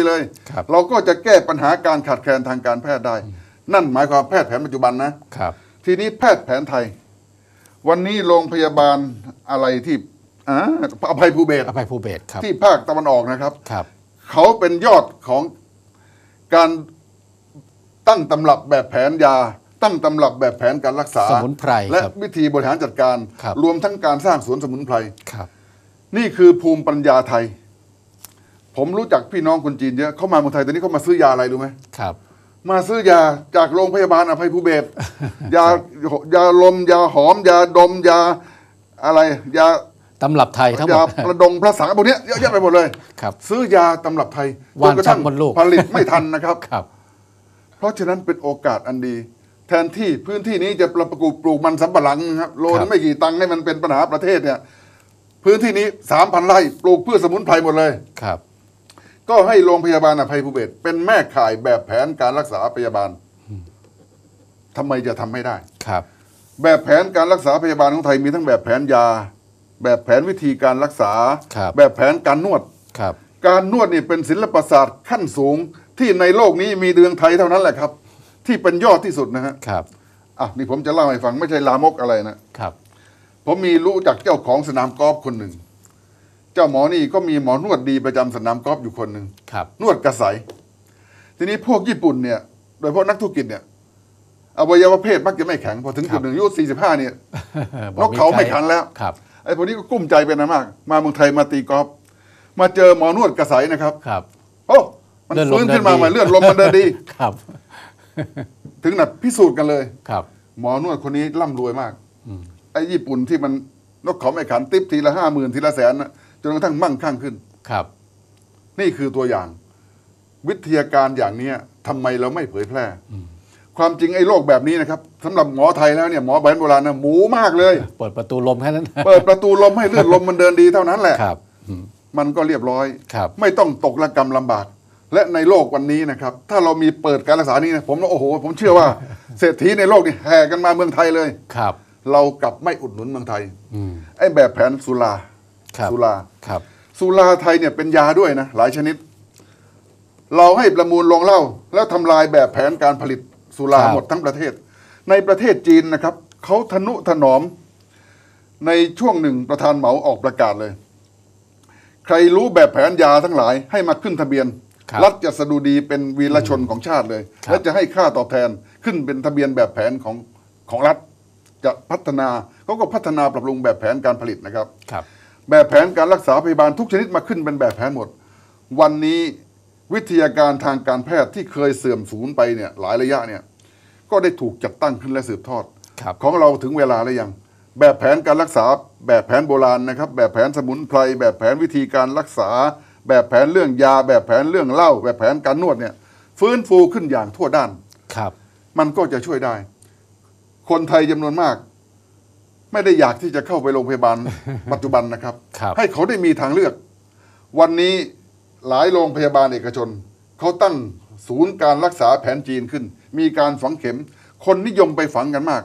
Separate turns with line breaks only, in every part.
ยเลย
ครับ
เราก็จะแก้ปัญหาการขาดแคลนทางการแพทย์ได้ นั่นหมายความแพทย์แผนปัจจุบันนะ
ครับ
ทีนี้แพทย์แผนไทย วันนี้โรงพยาบาลอะไรที่อ่าอภัยภูเบศร
อภัยภูเบศรครับ
ที่ภาคตะวันออกนะครับ
ครับ
เขาเป็นยอดของการตั้งตำรับแบบแผนยา ตั้งตำรับแบบแผนการรักษา
สมุนไพร
และ
ครับ
วิธีบริหารจัดการ
ครับ
รวมทั้งการสร้างสวนสมุนไพร
ครับ
นี่คือภูมิปัญญาไทย ผมรู้จักพี่น้องคนจีนเยอะเขามาเมืองไทยตอนนี้เขามาซื้อยาอะไรรู้ไหม
ครับ
มาซื้อยาจากโรงพยาบาลอภัยภูเบศรยายาลมยาหอม ยาดมยาอะไร ยา
ตำรับไทยทั้งหม
ยา
ด
ประดงพระสังพวกเนี้ยเยอะแยะไปหมดเลย
ครับ
ซื้อยาตำรับไทย
ว่าน
จกระทั่ง
ชักมดลูก
ผลิตไม่ทันนะครับ
ครับ
เพราะฉะนั้นเป็นโอกาสอันดี แทนที่พื้นที่นี้จะประกอบปลูกมันสำปะหลังนะครับโล
ครั
นึ
บ
งไม่กี่ตังค์ให้มันเป็นปัญหาประเทศเนี่ย พื้นที่นี้สามพันไร่ปลูกพืชสมุนไพรหมดเลย
ครับ
ก็ให้โรงพยาบาลอภัยภูเบศรเป็นแม่ข่ายแบบแผนการรักษาพยาบาลทำไมจะทำไม่ได้
ครับ
แบบแผนการรักษาพยาบาลของไทยมีทั้งแบบแผนยา แบบแผนวิธีการรักษา
ครับ
แบบแผนการนวด
ครับ
การนวดนี่เป็นศิลปศาสตร์ขั้นสูงที่ในโลกนี้มีเดืองไทยเท่านั้นแหละครับ ที่เป็นยอดที่สุดนะฮะ
ครับ
อะนี่ผมจะเล่าให้ฟังไม่ใช่ลามกอะไรนะ
ครับ
ผมมีรู้จักเจ้าของสนามกอล์ฟคนหนึ่งเจ้าหมอนี่ก็มีหมอนวดดีประจำสนามกอล์ฟอยู่คนหนึ่ง
ครับ
นวดกระใสทีนี้พวกญี่ปุ่นเนี่ย โดยเฉพาะนักธุรกิจเนี่ยอวัยวะเพศมักจะไม่แข็งพอถึงจุดหนึ่งอายุ45 เนี่ยนกเขาไม่ขันแล้ว
ครับ
ไอ้พวกนี้ก็กุ้มใจเป็นนะมาก มาเมืองไทยมาตีกอล์ฟมาเจอหมอนวดกระใสนะครับ
ครับ
โอ้มัน
เลือดลม
ฟื้นขึ้นมา
เดินดี
ใหม่เลือดลมมันเดินดี
ครับ
ถึงหนักพิสูจน์กันเลย
ครับ
หมอนวดคนนี้ร่ำรวยมากไอ้ญี่ปุ่นที่มันนกเขาไม่ขันติปทีละห้าหมื่นทีละแสนนะ จนกระทั่งมั่งคั่งขึ้น
ครับ
นี่คือตัวอย่าง วิทยาการอย่างเนี้ยทำไมเราไม่เผยแพร่ ความจริงไอ้โรคแบบนี้นะครับสำหรับหมอไทยแล้วเนี่ยหมอแผนโบราณนะหมูมากเลย
เปิดประตูลมแค่นั้น
เปิดประตูลมให้เลือดลมมันเดินดีเท่านั้นแหละ
ครับอืม
มันก็เรียบร้อย
ครับ
ไม่ต้องตกระกรรมลำบาก และในโลกวันนี้นะครับ ถ้าเรามีเปิดการรักษานี้นะผมโอ้โห ผมเชื่อว่า เศรษฐีในโลกนี่แห่กันมาเมืองไทยเลย
ครับ
เรากลับไม่อุดหนุนเมืองไทย
อืม
ไอ้แบบแผนสุรา
ครับ
สุรา
ครับ
สุราไทยเนี่ยเป็นยาด้วยนะหลายชนิด เราให้ประมูลลงเหล้าแล้วทำลายแบบแผนการผลิตสุรา
ครับ
หมดทั้งประเทศ ในประเทศจีนนะครับเขาทนุถนอม ในช่วงหนึ่งประธานเหมาออกประกาศเลย ใครรู้แบบแผนยาทั้งหลายให้มาขึ้นทะเบียน
ครับ
รัฐจะสดุดีเป็นวีรชนของชาติเลย
ครับ
และจะให้ค่าตอบแทนขึ้นเป็นทะเบียนแบบแผนของของรัฐจะพัฒนาเขาก็พัฒนาปรับปรุงแบบแผนการผลิตนะครับ
ครับ
แบบแผนการรักษาพยาบาลทุกชนิดมาขึ้นเป็นแบบแผนหมด วันนี้วิทยาการทางการแพทย์ที่เคยเสื่อมสูญไปเนี่ยหลายระยะเนี่ยก็ได้ถูกจัดตั้งขึ้นและสืบทอด
ครับ
ของเราถึงเวลาแล้วยัง แบบแผนการรักษาแบบแผนโบราณนะครับ แบบแผนสมุนไพรแบบแผนวิธีการรักษา แบบแผนเรื่องยา แบบแผนเรื่องเหล้าแบบแผนการนวดเนี่ยฟื้นฟูขึ้นอย่างทั่วด้าน
ครับ
มันก็จะช่วยได้ คนไทยจำนวนมาก ไม่ได้อยากที่จะเข้าไปโรงพยาบาลปัจจุบันนะครับ
ครับ
ให้เขาได้มีทางเลือก วันนี้หลายโรงพยาบาลเอกชน เขาตั้งศูนย์การรักษาแผนจีนขึ้น มีการฝังเข็ม คนนิยมไปฝังกันมาก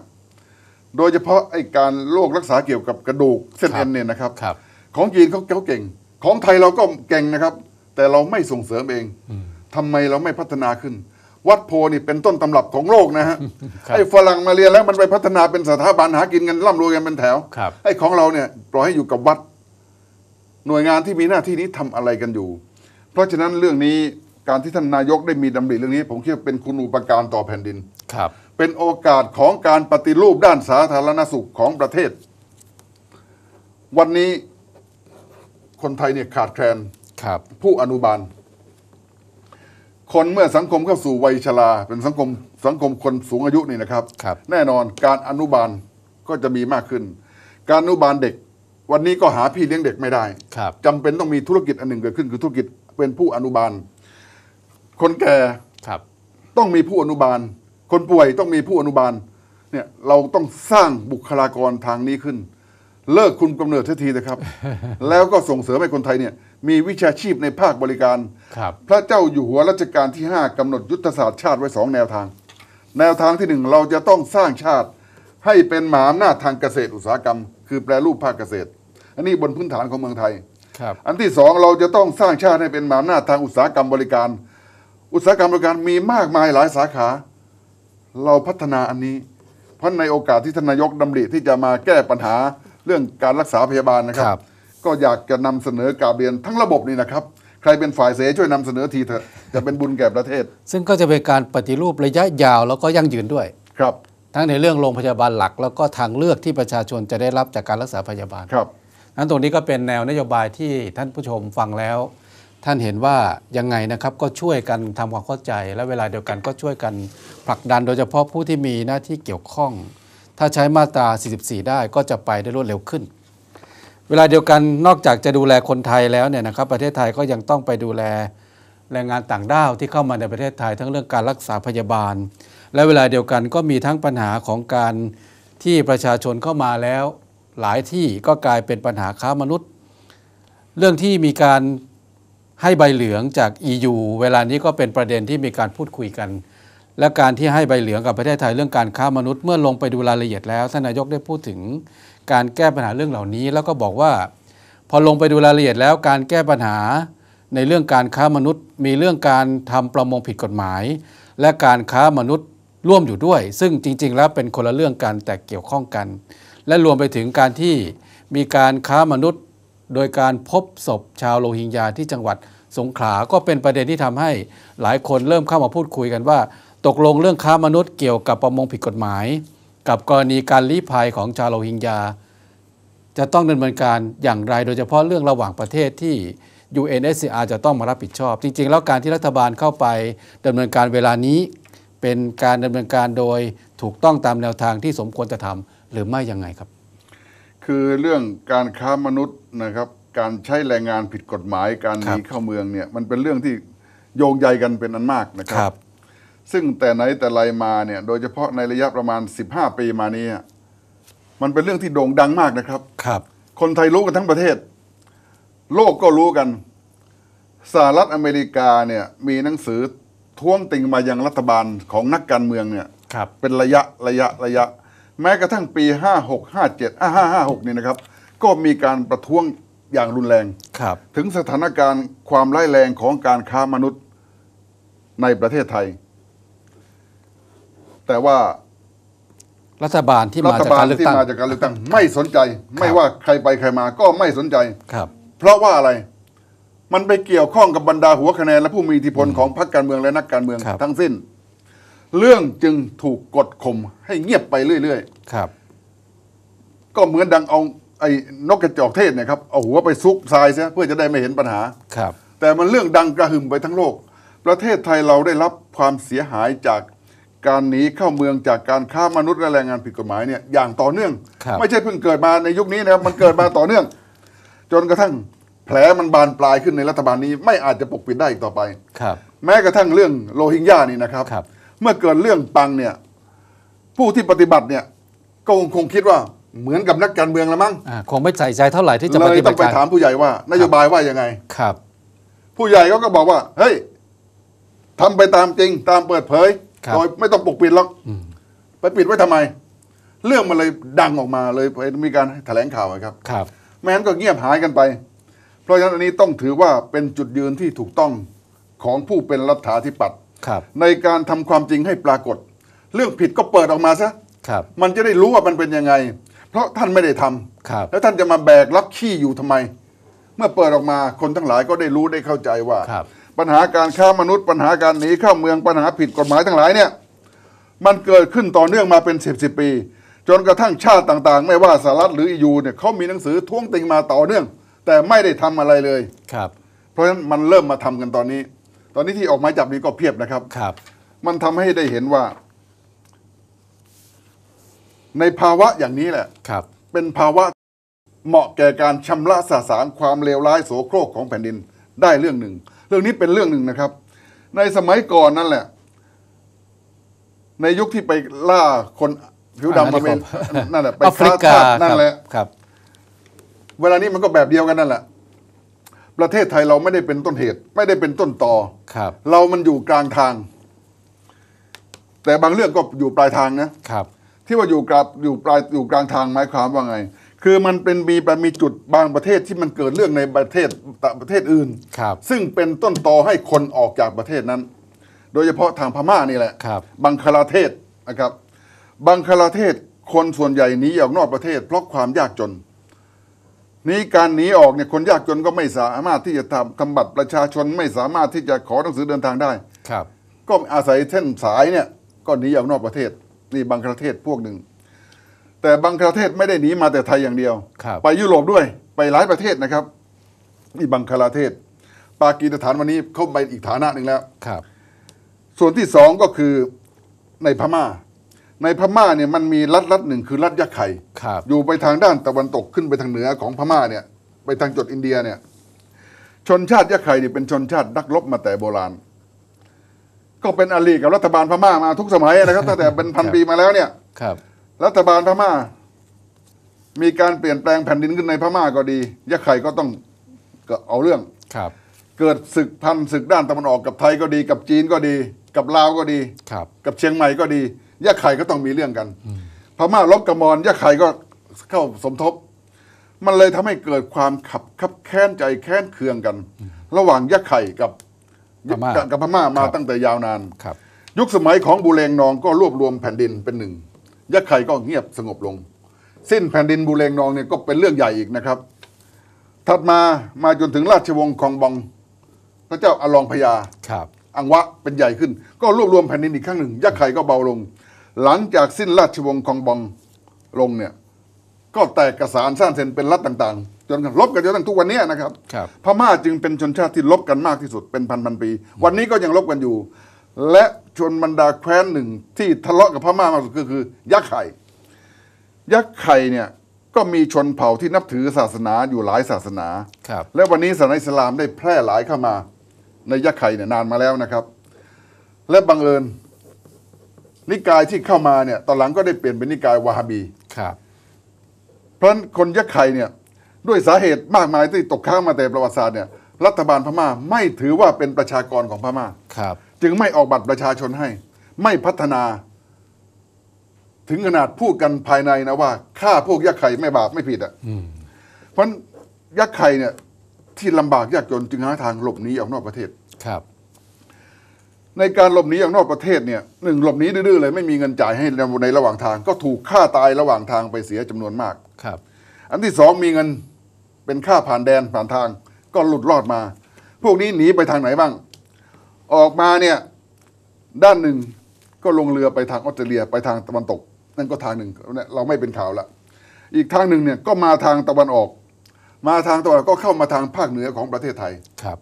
โดยเฉพาะไอ้การโรครักษาเกี่ยวกับกระดูกเส้น
ครั
เอ็
บ
นเนี่ยนะครับ
ครับ
ของจีนเขาเขาเก่ง ของไทยเราก็เก่งนะครับ แต่เราไม่ส่งเสริมเองทำไมเราไม่พัฒนาขึ้น วัดโพนี่เป็นต้นตำรับของโลกนะฮะ
ครับ
ไอ้ฝรั่งมาเรียนแล้วมันไปพัฒนาเป็นสถาบันหากินกันร่ำรวยกันเป็นแถว
ครับ
ไอ้ของเราเนี่ยปล่อยให้อยู่กับวัด หน่วยงานที่มีหน้าที่นี้ทำอะไรกันอยู่ เพราะฉะนั้นเรื่องนี้การที่ท่านนายกได้มีดำริเรื่องนี้ ผมคิดว่าเป็นคุณูปการต่อแผ่นดิน
ครับ
เป็นโอกาสของการปฏิรูปด้านสาธารณสุขของประเทศ วันนี้คนไทยเนี่ยขาดแคลน
ครับ
ผู้อนุบาล คนเมื่อสังคมเข้าสู่วัยชราเป็นสังคมสังคมคนสูงอายุนี่นะครับ
ครับ
แน่นอนการอนุบาลก็จะมีมากขึ้น การอนุบาลเด็ก วันนี้ก็หาพี่เลี้ยงเด็กไม่ได้
ครับ
จำเป็นต้องมีธุรกิจอันหนึ่งเกิดขึ้น คือธุรกิจเป็นผู้อนุบาล คนแก่
ครับ
ต้องมีผู้อนุบาล คนป่วยต้องมีผู้อนุบาลเนี่ยเราต้องสร้างบุคลากรทางนี้ขึ้น เลิกคุมกำเนิดเสียทีนะครับ แล้วก็ส่งเสริมให้คนไทยเนี่ยมีวิชาชีพในภาคบริการ
ครับ
พระเจ้าอยู่หัวรัชกาลที่ 5กำหนดยุทธศาสตร์ชาติไว้สองแนวทาง แนวทางที่หนึ่งเราจะต้องสร้างชาติให้เป็นมหาอำนาจทางเกษตรอุตสาหกรรม คือแปรรูปภาคเกษตร อันนี้บนพื้นฐานของเมืองไทย
ครับ
อันที่สองเราจะต้องสร้างชาติให้เป็นมหาอำนาจทางอุตสาหกรรมบริการ อุตสาหกรรมบริการมีมากมายหลายสาขา เราพัฒนาอันนี้ เพราะในโอกาสที่ท่านนายกดำริที่จะมาแก้ปัญหา เรื่องการรักษาพยาบาลนะครั
ครับ
ก็อยากจะนำเสนอกราบเรียนทั้งระบบนี่นะครับ ใครเป็นฝ่ายเสช่วยนำเสนอทีเถอะจะเป็นบุญแก่ประเทศ
ซึ่งก็จะเป็นการปฏิรูประยะยาวแล้วก็ยั่งยืนด้วย
ครับ
ทั้งในเรื่องโรงพยาบาลหลัก แล้วก็ทางเลือกที่ประชาชนจะได้รับจากการรักษาพยาบาล
ครับ
นั้นตรงนี้ก็เป็นแนวนโยบายที่ท่านผู้ชมฟังแล้ว ท่านเห็นว่ายังไงนะครับก็ช่วยกันทำความเข้าใจ และเวลาเดียวกันก็ช่วยกันผลักดันโดยเฉพาะผู้ที่มีหน้าที่เกี่ยวข้อง ถ้าใช้มาตรา 44 ได้ก็จะไปได้รวดเร็วขึ้น เวลาเดียวกันนอกจากจะดูแลคนไทยแล้วเนี่ยนะครับประเทศไทยก็ยังต้องไปดูแลแรงงานต่างด้าวที่เข้ามาในประเทศไทยทั้งเรื่องการรักษาพยาบาล และเวลาเดียวกันก็มีทั้งปัญหาของการที่ประชาชนเข้ามาแล้ว หลายที่ก็กลายเป็นปัญหาค้ามนุษย์ เรื่องที่มีการให้ใบเหลืองจาก EU เวลานี้ก็เป็นประเด็นที่มีการพูดคุยกัน และการที่ให้ใบเหลืองกับประเทศไทยเรื่องการค้ามนุษย์เมื่อลงไปดูรายละเอียดแล้วท่านนายกได้พูดถึงการแก้ปัญหาเรื่องเหล่านี้ แล้วก็บอกว่า พอลงไปดูรายละเอียดแล้วการแก้ปัญหาในเรื่องการค้ามนุษย์ มีเรื่องการทำประมงผิดกฎหมาย และการค้ามนุษย์ร่วมอยู่ด้วย ซึ่งจริง ๆ แล้วเป็นคนละเรื่องกันแต่เกี่ยวข้องกัน และรวมไปถึงการที่มีการค้ามนุษย์ โดยการพบศพชาวโรฮิงญาที่จังหวัดสงขลาก็เป็นประเด็นที่ทำให้หลายคนเริ่มเข้ามาพูดคุยกันว่า ตกลงเรื่องค้ามนุษย์เกี่ยวกับประมงผิดกฎหมาย กับกรณีการลี้ภัยของชาวโรฮิงญาจะต้องดำเนินการอย่างไร โดยเฉพาะเรื่องระหว่างประเทศที่ UNSCR จะต้องมารับผิดชอบ จริง ๆ แล้วการที่รัฐบาลเข้าไปดำเนินการเวลานี้ เป็นการดำเนินการโดยถูกต้องตามแนวทางที่สมควรจะทำหรือไม่ยังไงครับ
คือเรื่องการค้ามนุษย์นะครับ การใช้แรงงานผิดกฎหมาย การห
ครั
นี
บ
เข้าเมืองเนี่ยมันเป็นเรื่องที่โยงใยกันเป็นอันมากนะค
ค
รั
รับบ
ซึ่งแต่ไหนแต่ไรมาเนี่ยโดยเฉพาะในระยะประมาณ 15 ปีมานี้มันเป็นเรื่องที่โด่งดังมากนะครับ
ครับ
คนไทยรู้กันทั้งประเทศ โลกก็รู้กัน สหรัฐอเมริกาเนี่ยมีหนังสือท้วงติงมายังรัฐบาลของนักการเมืองเนี่ย
ครับ
เป็นระยะระยะระยะ แม้กระทั่งปี 56 57อะ556นี่นะครับ ก็มีการประท้วงอย่างรุนแรง
ครับ
ถึงสถานการณ์ความร้ายแรงของการค้ามนุษย์ในประเทศไทย แต่ว่า
รัฐบาลที่
รั
มา
ฐ
จาก
บาล
การเลือก
ที่
ตั้ง
มาจากการเลือกตั้งไม่สนใจ ไม่ว่าใครไปใครมาก็ไม่สนใจ
ครับ
เพราะว่าอะไร มันไปเกี่ยวข้องกับบรรดาหัวคะแนนและผู้มีอิทธิพลของพรรคการเมืองและนักการเมือง
ครับ
ทั้งสิ้น เรื่องจึงถูกกดข่มให้เงียบไปเรื่อย
ครับ
ๆก็เหมือนดังเอาไอ้นกกระจอกเทศเนะครับเอาหัวไปซุกทรายเสียเพื่อจะได้ไม่เห็นปัญหา
ครับ
แต่มันเรื่องดังกระหึ่มไปทั้งโลก ประเทศไทยเราได้รับความเสียหายจาก การหนีเข้าเมืองจากการค้ามนุษย์และแรงงานผิดกฎหมายเนี่ยอย่างต่อเนื่อง
ครับ
ไม่ใช่เพิ่งเกิดมาในยุคนี้นะครับมันเกิดมาต่อเนื่อง จนกระทั่งแผลมันบานปลายขึ้นในรัฐบาลนี้ไม่อาจจะปกปิดได้อีกต่อไป
ครับ
แม้กระทั่งเรื่องโรฮิงญานี่นะครับ
ครับ
เมื่อเกิดเรื่องปังเนี่ย ผู้ที่ปฏิบัติเนี่ยก็คงคิดว่าเหมือนกับนักการเมืองละมั้ง
อ่าคงไม่ใส่ใจเท่าไหร่ที่จะ
เล
ป
ย
ฏิบั
ต้อ
ติ
งไป
การ
ถามผู้ใหญ่ว่านโยบายว่ายังไง
ครับ
ผู้ใหญ่เขาก็บอกว่า เฮ้ยทำไปตามจริงตามเปิดเผย
ครับ
โดยไม่ต้องปกปิดหรอก
อืม
ไปปิดไว้ทำไม เรื่องมันเลยดังออกมาเลยมีการแถลงข่าวอะครับ
ครับ
แม้นั้นก็เงียบหายกันไป เพราะฉะนั้นอันนี้ต้องถือว่าเป็นจุดยืนที่ถูกต้องของผู้เป็นรัฐาธิปัตย์
ครับ
ในการทำความจริงให้ปรากฏ เรื่องผิดก็เปิดออกมาซะ
ครับ
มันจะได้รู้ว่ามันเป็นยังไง เพราะท่านไม่ได้ทำ
ครับ
แล้วท่านจะมาแบกรับขี้อยู่ทำไม เมื่อเปิดออกมาคนทั้งหลายก็ได้รู้ได้เข้าใจว่า
ครับ
ปัญหาการค้ามนุษย์ ปัญหาการหนีเข้าเมืองปัญหาผิดกฎหมายทั้งหลายเนี่ยมันเกิดขึ้นต่อเนื่องมาเป็นสิบสิบปี จนกระทั่งชาติต่างๆ ไม่ว่าสหรัฐหรือยูเนี่ยเขามีหนังสือท้วงติงมาต่อเนื่อง แต่ไม่ได้ทำอะไรเลย
ครับ
เพราะฉะนั้นมันเริ่มมาทำกันตอนนี้ ตอนนี้ที่ออกหมายจับนี้ก็เพียบนะครับ
ครับ
มันทำให้ได้เห็นว่า ในภาวะอย่างนี้แหละ
ครับ
เป็นภาวะเหมาะแก่การชำระสาสางความเลวร้ายโสโครกของแผ่นดินได้เรื่องหนึ่งเรื่องนี้เป็นเรื่องหนึ่งนะครับ ในสมัยก่อนนั่นแหละ ในยุคที่ไปล่าคนผิวดำมาเป็นนั่นแหละไป
แอฟริกา
ค้ทสนั่นแหละ
ครับ
เวลานี้มันก็แบบเดียวกันนั่นแหละ ประเทศไทยเราไม่ได้เป็นต้นเหตุ ไม่ได้เป็นต้นตอ
ครับ
เรามันอยู่กลางทาง แต่บางเรื่องก็อยู่ปลายทางนะ
ครับ
ที่ว่าอยู่กลางอยู่ปลายอยู่กลางทางหมายความว่าไง คือมันเป็นมีมีจุดบางประเทศที่มันเกิดเรื่องในประเทศประเทศอื่น
ครับ
ซึ่งเป็นต้นตอให้คนออกจากประเทศนั้น โดยเฉพาะทางพม่านี่แหละ
ครับ
บังคลาเทศนะครับ บังคลาเทศคนส่วนใหญ่หนีออกนอกประเทศ เพราะความยากจน นี้การหนีออกเนี่ยคนยากจนก็ไม่สามารถที่จะทำทำบัตรประชาชนไม่สามารถที่จะขอหนังสือเดินทางได้
ครับ
ก็อาศัยเส้นสายเนี่ยก็หนีออกนอกประเทศนี่บังคลาเทศพวกหนึ่ง แต่บังคลาเทศไม่ได้หนีมาแต่ไทยอย่างเดียว
ครับ
ไปยุโรปด้วยไปหลายประเทศนะครับนี่บังคลาเทศ ปากีสถานวันนี้เข้าไปอีกฐานะหนึ่งแล้ว
ครับ
ส่วนที่สองก็คือในพม่า ในพม่าเนี่ยมันมีรัฐรัฐหนึ่งคือรัฐยะไข่
ครับ
อยู่ไปทางด้านตะวันตกขึ้นไปทางเหนือของพม่าเนี่ยไปทางจดอินเดียเนี่ย ชนชาติยะไข่เนี่ยเป็นชนชาตินักรบมาแต่โบราณ ก็เป็นอลีกับรัฐบาลพม่ามาทุกสมัยนะครับตั้งแต่เป็นพันปีมาแล้วเนี่ย
ครับ
รัฐบาลพม่า มีการเปลี่ยนแปลงแผ่นดินขึ้นในพม่าก็ดียะไข่ก็ต้องก็เอาเรื่อง
ครับ
เกิดศึกพันศึกด้านตะวันออกกับไทยก็ดี กับจีนก็ดี กับลาวก็ดี
ครับ
กับเชียงใหม่ก็ดียะไข่ก็ต้องมีเรื่องกัน พม่าลบกบมอนยะไข่ก็เข้าสมทบ มันเลยทำให้เกิดความขับขับแค้นใจแค้นเคืองกัน ระหว่างยะไข่กับ
พม่า
กับพม่ามา
ครับ
ตั้งแต่ยาวนาน
ครับ
ยุคสมัยของบูเรงนองก็รวบรวมแผ่นดินเป็นหนึ่ง ยะไข่ก็เงียบสงบลง สิ้นแผ่นดินบูเรงนองเนี่ยก็เป็นเรื่องใหญ่อีกนะครับ ถัดมามาจนถึงราชวงศ์คองบอง พระเจ้าอลองพญา
ครับ
อังวะเป็นใหญ่ขึ้น ก็รวบรวมแผ่นดินอีกครั้งหนึ่งยักษ์ไข่ก็เบาลง หลังจากสิ้นราชวงศ์คองบองลงเนี่ยก็แตกกระสานสร้างเซนเป็นรัฐต่างๆ จนลบกันจนถึงทุกวันเนี้ยนะครับ
ครับ
พม่าจึงเป็นชนชาติที่ลบกันมากที่สุดเป็นพันพันๆปี วันนี้ก็ยังลบกันอยู่ และ ชนบรรดาแคว้นหนึ่งที่ทะเลาะกับพม่ามากที่สุดก็คือ ยักษ์ไข่ ยักษ์ไข่เนี่ยก็มีชนเผ่าที่นับถือศาสนาอยู่หลายศาสนา
ครับ
และวันนี้ศาสนาอิสลามได้แพร่หลายเข้ามา ในยักษ์ไข่เนี่ยนานมาแล้วนะครับ และบังเอิญนิกายที่เข้ามาเนี่ยตอนหลังก็ได้เปลี่ยนเป็นนิกายวาฮาบี
ครับ
เพราะฉะนั้นคนยักษ์ไข่เนี่ยด้วยสาเหตุมากมายที่ตกค้างมาแต่ประวัติศาสตร์เนี่ยรัฐบาลพม่าไม่ถือว่าเป็นประชากรของพม่า
ครับ
จึงไม่ออกบัตรประชาชนให้ ไม่พัฒนา ถึงขนาดพูดกันภายในนะว่าฆ่าพวกยักษ์ไข่ไม่บาปไม่ผิดอะ
อืม
เพราะฉะนั้นยักษ์ไข่เนี่ย ที่ลำบากยากจนจึงหาทางหลบหนีออกนอกประเทศ
ครับ
ในการหลบหนีออกนอกประเทศเนี่ยหนึ่งหลบหนีดื้อๆเลยไม่มีเงินจ่ายให้ในระหว่างทาง ก็ถูกฆ่าตายระหว่างทางไปเสียจำนวนมาก
ครับ
อันที่สองมีเงินเป็นค่าผ่านแดนผ่านทาง ก็หลุดรอดมา พวกนี้หนีไปทางไหนบ้าง ออกมาเนี่ยด้านหนึ่งก็ลงเรือไปทางออสเตรเลียไปทางตะวันตก นั่นก็ทางหนึ่งเนี่ยเราไม่เป็นข่าวละอีกทางหนึ่งเนี่ยก็มาทางตะวันออก มาทางตะวันออกก็เข้ามาทางภาคเหนือของประเทศไทย
ครับ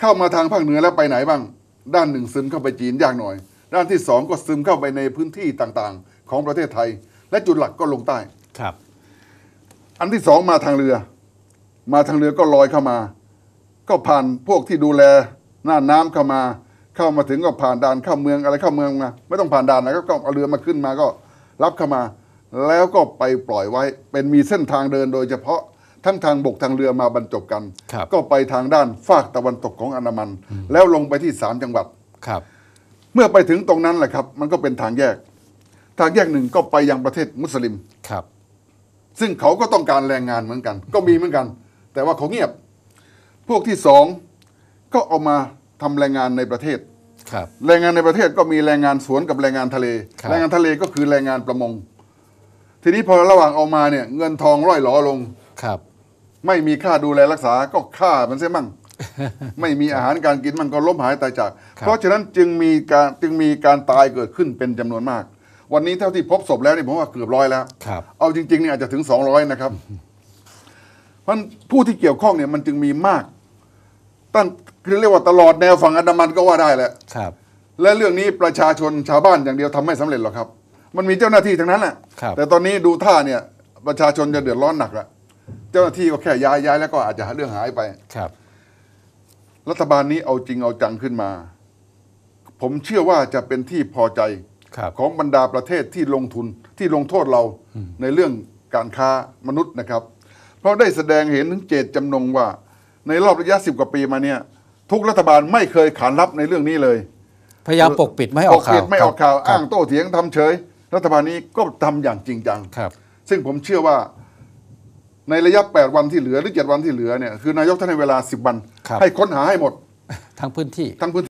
เข้ามาทางภาคเหนือแล้วไปไหนบ้าง ด้านหนึ่งซึมเข้าไปจีนยากหน่อย ด้านที่สองก็ซึมเข้าไปในพื้นที่ต่างๆ ของประเทศไทย และจุดหลักก็ลงใต้
ครับ
อันที่สองมาทางเรือ มาทางเรือก็ลอยเข้ามา ก็ผ่านพวกที่ดูแลห น้าน้ำเข้ามาเข้ามาถึงก็ผ่านด่านเข้าเมืองอะไรเข้าเมืองมาไม่ต้องผ่านด่านนะก็เอาเรือมาขึ้นมาก็รับเข้ามา แล้วก็ไปปล่อยไว้ เป็นมีเส้นทางเดินโดยเฉพาะทั้งทางบกทางเรือมาบรรจบกัน
ครับ
ก็ไปทางด้านฝากตะวันตกของอันดามัน แล้วลงไปที่สามจังหวัด
ครับ
เมื่อไปถึงตรงนั้นแหละครับ มันก็เป็นทางแยก ทางแยกหนึ่งก็ไปยังประเทศมุสลิม
ครับ
ซึ่งเขาก็ต้องการแรงงานเหมือนกัน ก็มีเหมือนกัน แต่ว่าเขาเงียบ พวกที่สอง ก็เอามาทำแรงงานในประเทศ
ครับ
แรงงานในประเทศก็มีแรงงานสวนกับแรงงานทะเล
ครับ
แรงงานทะเลก็คือแรงงานประมง ทีนี้พอระหว่างเอามาเนี่ย เงินทองร่อยหลอลง
ครับ
ไม่มีค่าดูแลรักษาก็ฆ่ามันเสียมั่ง ไม่มีอาหารการกินมันก็ล้มหายตายจาก
ครับ
เพราะฉะนั้นจึงมีการจึงมีการตายเกิดขึ้นเป็นจำนวนมาก วันนี้เท่าที่พบศพแล้วนี่ผมว่าเกือบร้อยแล้ว
ครับ
เอาจริงๆเนี่ยอาจจะถึง200นะครับเพราะฉะนั้นผู้ที่เกี่ยวข้องเนี่ยมันจึงมีมากตั้ง คือเรียกว่าตลอดแนวฝั่งอันดามันก็ว่าได้แหละ
ครับ
และเรื่องนี้ประชาชนชาวบ้านอย่างเดียวทำไม่สำเร็จหรอกครับ มันมีเจ้าหน้าที่ทั้งนั้นแหละ
ครับ
แต่ตอนนี้ดูท่าเนี่ยประชาชนจะเดือดร้อนหนักละเจ้าหน้าที่ก็แค่ย้ายย้ายแล้วก็อาจจะหาเรื่องหายไป
ครับ
รัฐบาลนี้เอาจริงเอาจังขึ้นมา ผมเชื่อว่าจะเป็นที่พอใจ
ครับ
ของบรรดาประเทศที่ลงทุนที่ลงโทษเราในเรื่องการค้ามนุษย์นะครับ เพราะได้แสดงเห็นถึงเจตจำนงว่า ในรอบระยะสิบกว่าปีมาเนี่ย ทุกรัฐบาลไม่เคยขานรับในเรื่องนี้เลย
พยายามปกปิดไม่ให้ออกข่า
ปิ
ว
ดไม่ออกข่าว
ครับ
อ้างโต้เถียงทำเฉย รัฐบาลนี้ก็ทำอย่างจริงจัง
ครับ
ซึ่งผมเชื่อว่าในระยะ 8 วันที่เหลือหรือ 7 วันที่เหลือเนี่ยคือนายกท่านให้เวลา 10 วัน
ครับ
ให้ค้นหาให้หมด
ทั้งพื้นที่
ทั้งพื้น